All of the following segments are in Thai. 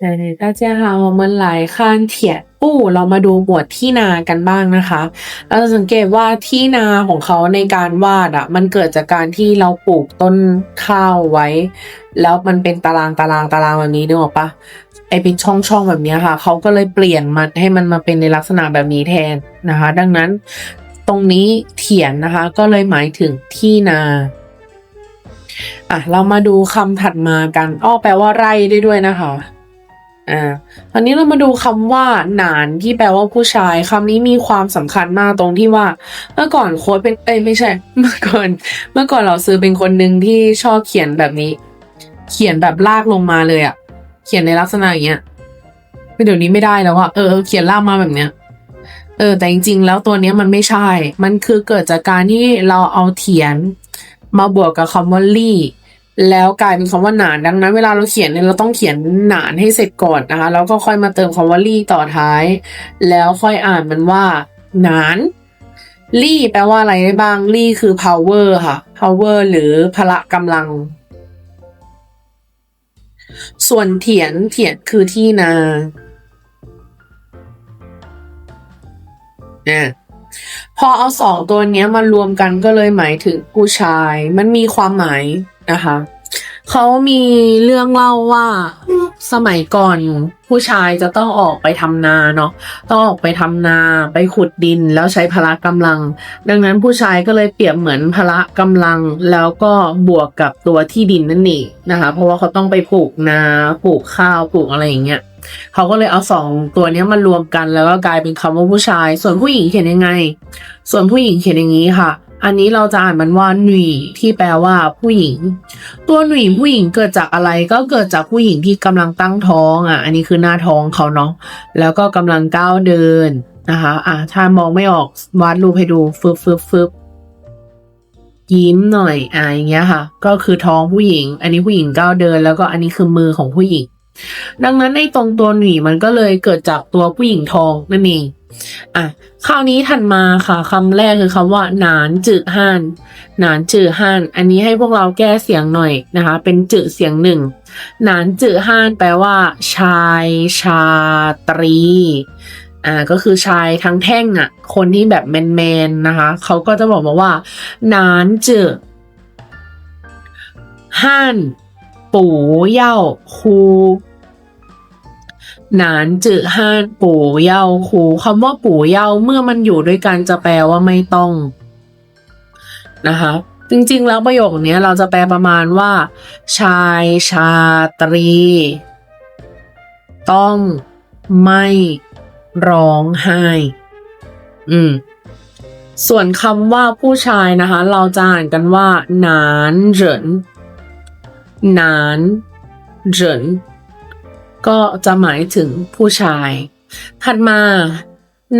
对，大家好，我们来看铁ปูเรามาดูหมวดที่นากันบ้างนะคะ เราจะสังเกตว่าที่นาของเขาในการวาดอ่ะ มันเกิดจากการที่เราปลูกต้นข้าวไว้ แล้วมันเป็นตารางตารางตารางแบบนี้นึกออกปะไอเป็นช่องช่องแบบนี้ค่ะ เขาก็เลยเปลี่ยนมาให้มันมาเป็นในลักษณะแบบนี้แทนนะคะ ดังนั้นตรงนี้เถียนนะคะ ก็เลยหมายถึงที่นา อ่ะ เรามาดูคำถัดมากัน อ้อแปลว่าไร่ได้ด้วยนะคะ อ่าตอนนี้เรามาดูคำว่าหนานที่แปลว่าผู้ชายคำนี้มีความสำคัญมากตรงที่ว่า เมื่อก่อนโค้ดเป็นเอ้ยไม่ใช่ เมื่อก่อน เมื่อก่อนเราซื้อเป็นคนหนึ่งที่ชอบเขียนแบบนี้ เขียนแบบลากลงมาเลยอะเขียนในลักษณะอย่างเงี้ยเดี๋ยวนี้ไม่ได้แล้วอะเออเขียนลากมาแบบเนี้ยเออแต่จริงๆ แล้วตัวเนี้ยมันไม่ใช่ มันคือเกิดจากการที่เราเอาเถียน มาบวกกับคำว่าลี่ แล้วกลายเป็นคำว่าหนานดังนั้น เวลาเราเขียนเนี่ยเราต้องเขียนหนานให้เสร็จก่อนนะคะ แล้วก็ค่อยมาเติมคำว่าลี่ต่อท้าย แล้วค่อยอ่านมันว่าหนานลี่แปลว่าอะไรได้บ้างลี่คือ power ค่ะ power หรือพละกำลัง ส่วนเถียนเถียนคือที่นาเนี่ยพอเอาสองตัวนี้มารวมกันก็เลยหมายถึงผู้ชาย มันมีความหมายนะคะ เขามีเรื่องเล่าว่าสมัยก่อนผู้ชายจะต้องออกไปทำนาเนาะต้องออกไปทำนาไปขุดดินแล้วใช้พละกำลัง ดังนั้นผู้ชายก็เลยเปรียบเหมือนพละกำลัง แล้วก็บวกกับตัวที่ดินนั่นเองนะคะ เพราะว่าเขาต้องไปปลูกนาปลูกข้าวปลูกอะไรอย่างเงี้ยเขาก็เลยเอาสองตัวนี้มารวมกันแล้วก็กลายเป็นคำว่าผู้ชาย ส่วนผู้หญิงเขียนยังไง ส่วนผู้หญิงเขียนอย่างนี้ค่ะ อันนี้เราจะอ่านมันว่าหนุ่ยที่แปลว่าผู้หญิง ตัวหนุ่ยผู้หญิงเกิดจากอะไรก็เกิดจากผู้หญิงที่กำลังตั้งท้องอะ อันนี้คือหน้าท้องเขาเนาะแล้วก็กำลังก้าวเดินนะคะอะถ้ามองไม่ออกวาดรูปให้ดูฟึบฟึบฟึบยิ้มหน่อยอะอย่างเงี้ยค่ะ ก็คือท้องผู้หญิง อันนี้ผู้หญิงก้าวเดิน แล้วก็อันนี้คือมือของผู้หญิง ดังนั้นในตรงตัวหนีมันก็เลยเกิดจากตัวผู้หญิงทองนั่นเองอะคราวนี้ถัดมาค่ะคำแรกคือคำว่า หนานจืดห่านหนานจืดห่านอันนี้ให้พวกเราแก้เสียงหน่อยนะคะ เป็นจืดเสียงหนึ่งหนานจืดห่านแปลว่า ชาย ชาตรีอ่าก็คือชายทั้งแท่งอะ คนที่แบบแมนๆนะคะเขาก็จะบอกมาว่าหนานจืดห่าน ปู่เย่าครูหนานจือห้านปู่เย่าครูคำว่าปู่เย่าเมื่อมันอยู่ด้วยกันจะแปลว่าไม่ต้องนะคะ จริงๆ แล้วประโยคนี้เราจะแปลประมาณว่า ชายชาตรี ต้องไม่ร้องไห้ อืม ส่วนคำว่าผู้ชายนะคะ เราจะอ่านกันว่าหนานเหริน นานเหรินก็จะหมายถึงผู้ชาย ถัดมา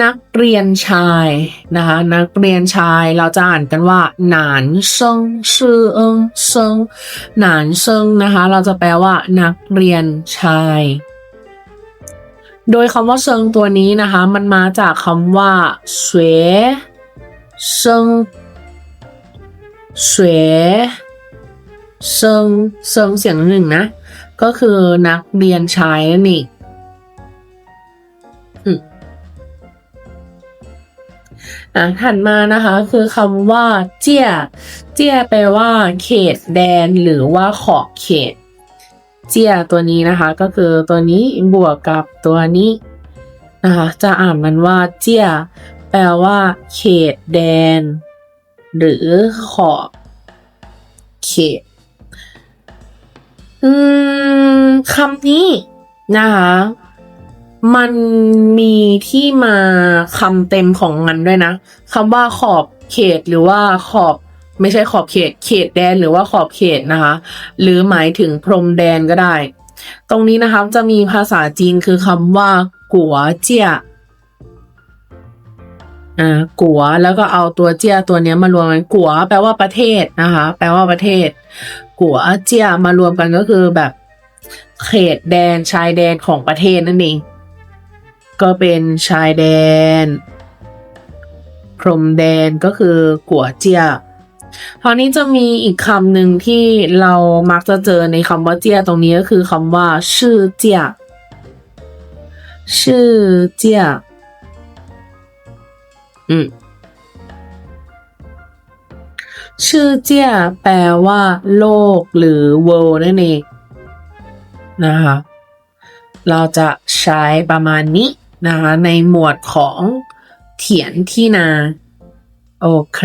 นักเรียนชายนะคะ นักเรียนชายเราจะอ่านกันว่าหนานเซิงชื่อเอิงเซิงหนานเซิงนะคะ เราจะแปลว่า นักเรียนชาย โดยคำว่าเซิงตัวนี้นะคะ มันมาจากคำว่าเสวเซิงเสว เซิงเซิงเสียงหนึ่งนะ ก็คือนักเรียนชายนั่นเองอะถัดมานะคะคือคำว่า เจี้ยเจี้ยแปลว่า เขตแดนหรือว่าขอบเขต เจี้ยตัวนี้นะคะ ก็คือตัวนี้บวกกับตัวนี้นะคะจะอ่านมันว่า เจี้ยแปลว่า เขตแดน หรือขอบเขต อืมคำนี้นะคะมันมีที่มาคำเต็มของมันด้วยนะคำว่าขอบเขตหรือว่าขอบไม่ใช่ขอบเขต เขตแดนหรือว่าขอบเขตนะคะ หรือหมายถึงพรมแดนก็ได้ ตรงนี้นะคะจะมีภาษาจีนคือคำว่ากัวเจีย อ่ากัวแล้วก็เอาตัวเจียตัวเนี้ยมารวมกันกัวแปลว่าประเทศนะคะ แปลว่าประเทศ กัวเจียมารวมกันก็คือแบบเขตแดนชายแดนของประเทศนั่นเองก็เป็นชายแดน พรมแดนก็คือกัวเจียคราวนี้จะมีอีกคำหนึ่งที่เรามักจะเจอในคำว่าเจียตรงนี้ก็คือคำว่า ชื่อเจียชื่อเจีย อืมชื่อเจียแปลว่า โลกหรือ world นั่นเอง นะคะ เราจะใช้ประมาณนี้นะคะ ในหมวดของเถียนที่นา โอเค